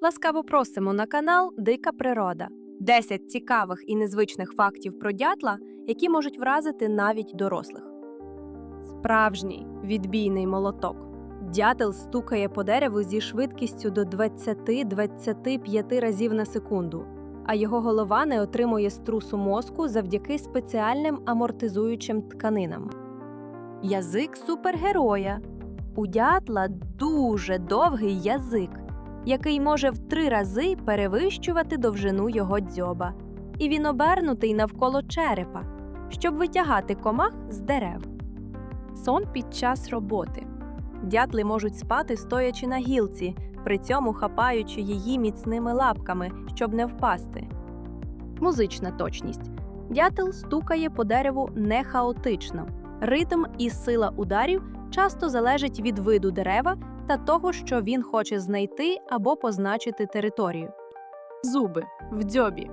Ласкаво просимо на канал Дика Природа. 10 цікавих і незвичних фактів про дятла, які можуть вразити навіть дорослих. Справжній відбійний молоток. Дятел стукає по дереву зі швидкістю до 20-25 разів на секунду, а його голова не отримує струсу мозку завдяки спеціальним амортизуючим тканинам. Язик супергероя. У дятла дуже довгий язик, який може в три рази перевищувати довжину його дзьоба, і він обернутий навколо черепа, щоб витягати комах з дерев. Сон під час роботи. Дятли можуть спати стоячи на гілці, при цьому хапаючи її міцними лапками, щоб не впасти. Музична точність. Дятел стукає по дереву не хаотично. Ритм і сила ударів часто залежить від виду дерева та того, що він хоче знайти або позначити територію. Зуби в дзьобі.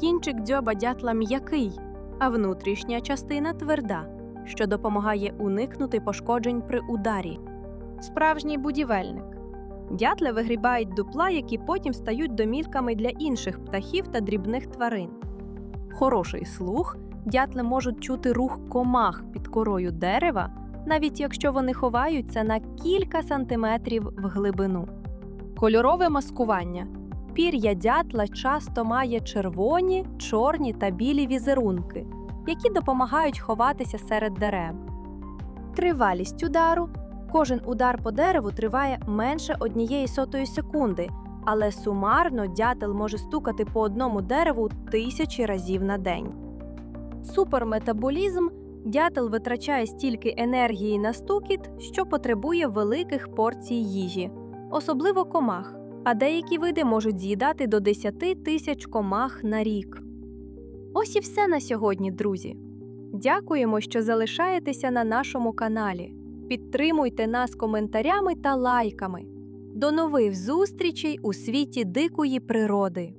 Кінчик дзьоба дятла м'який, а внутрішня частина тверда, що допомагає уникнути пошкоджень при ударі. Справжній будівельник. Дятли вигрібають дупла, які потім стають домівками для інших птахів та дрібних тварин. Хороший слух дятли можуть чути рух комах під корою дерева, навіть якщо вони ховаються на кілька сантиметрів в глибину. Кольорове маскування. Пір'я дятла часто має червоні, чорні та білі візерунки, які допомагають ховатися серед дерев. Тривалість удару. Кожен удар по дереву триває менше однієї сотої секунди, але сумарно дятел може стукати по одному дереву тисячі разів на день. Суперметаболізм дятел витрачає стільки енергії на стукіт, що потребує великих порцій їжі, особливо комах, а деякі види можуть з'їдати до 10 тисяч комах на рік. Ось і все на сьогодні, друзі. Дякуємо, що залишаєтеся на нашому каналі. Підтримуйте нас коментарями та лайками. До нових зустрічей у світі дикої природи!